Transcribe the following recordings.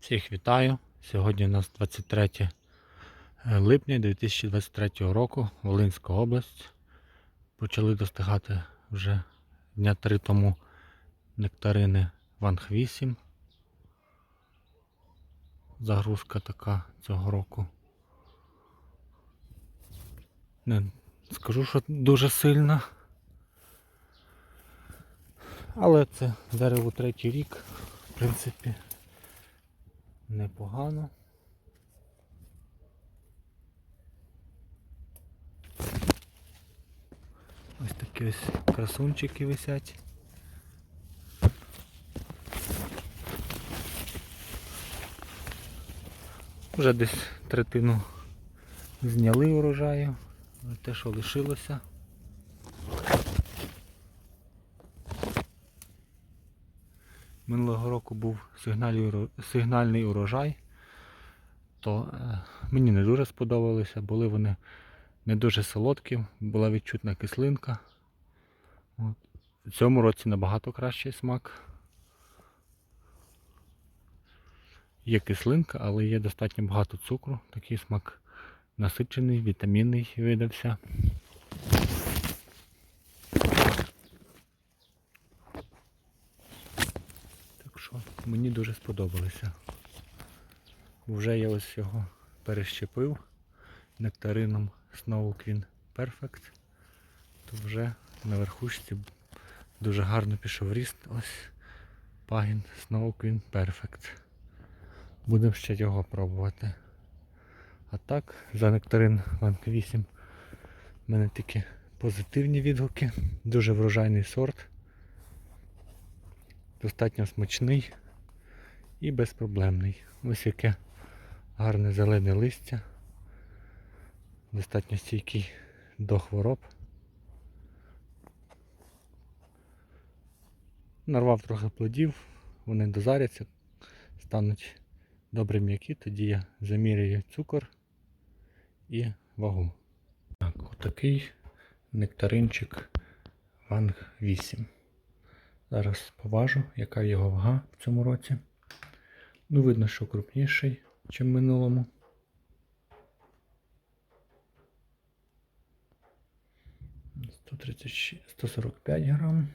Всіх вітаю! Сьогодні у нас 23 липня 2023 року, Волинська область. Почали достигати вже дня три тому нектарини Ванг 8. Загрузка така цього року. Не скажу, що дуже сильна. Але це дерево третій рік, в принципі непогано. Ось такі ось красунчики висять. Вже десь третину зняли урожаю, те, що лишилося. Минулого року був сигнальний урожай, то е, мені не дуже сподобалися, були вони не дуже солодкі, була відчутна кислинка. От. В цьому році набагато кращий смак. Є кислинка, але є достатньо багато цукру. Такий смак насичений, вітамінний видався. Так що мені дуже сподобалися. Вже я ось його перещепив нектарином Snow Queen Perfect. То вже на верхушці дуже гарно пішов ріст. Ось пагін Snow Queen Perfect. Будемо ще його пробувати. А так, за нектарин Ланк 8 в мене тільки позитивні відгуки. Дуже врожайний сорт. Достатньо смачний і безпроблемний. Ось яке гарне зелене листя. Достатньо стійкий до хвороб. Нарвав трохи плодів, вони дозаряться, стануть добре м'які, тоді я заміряю цукор і вагу. Так, отакий нектаринчик Ванг 8. Зараз поважу, яка його вага в цьому році. Ну, видно, що крупніший, ніж в минулому. Сто тридцять шість- 145 грам.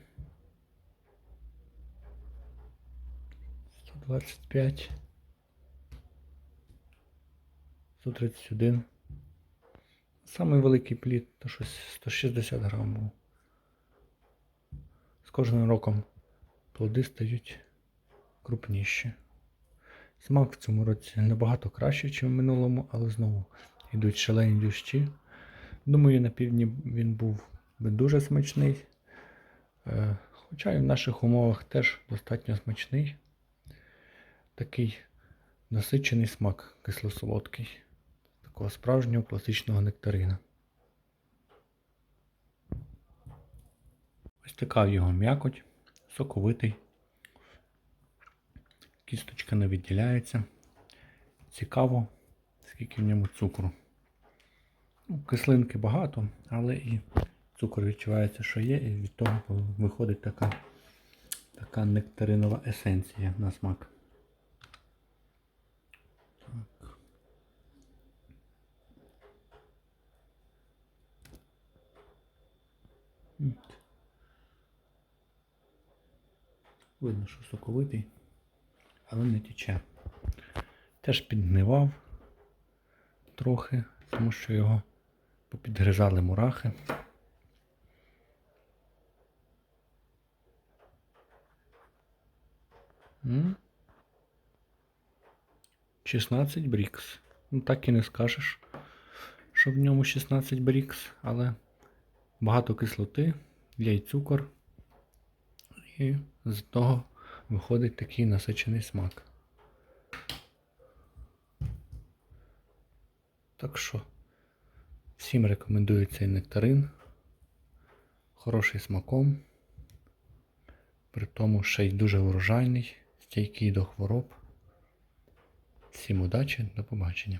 125. 131. Самий великий плід, то щось 160 грам був. З кожним роком плоди стають крупніші. Смак в цьому році набагато краще, ніж в минулому, але знову йдуть шалені дощі. Думаю, на півдні він був би дуже смачний. Е, Хоча і в наших умовах теж достатньо смачний. Такий насичений смак кисло-солодкий. Такого справжнього класичного нектарина. Ось така його м'якоть, соковитий. Кісточка не відділяється. Цікаво, скільки в ньому цукру. Ну, кислинки багато, але і цукор відчувається, що є, і від того виходить така, така нектаринова есенція на смак. Видно, що соковитий, але не тече. Теж підгнивав трохи, тому що його попідгризали мурахи. М? 16 брікс. Ну так і не скажеш, що в ньому 16 брікс, але багато кислоти, є й цукор. І з того виходить такий насичений смак. Так що всім рекомендую цей нектарин. Хороший смаком. При тому ще й дуже врожайний, стійкий до хвороб. Всім удачі, до побачення.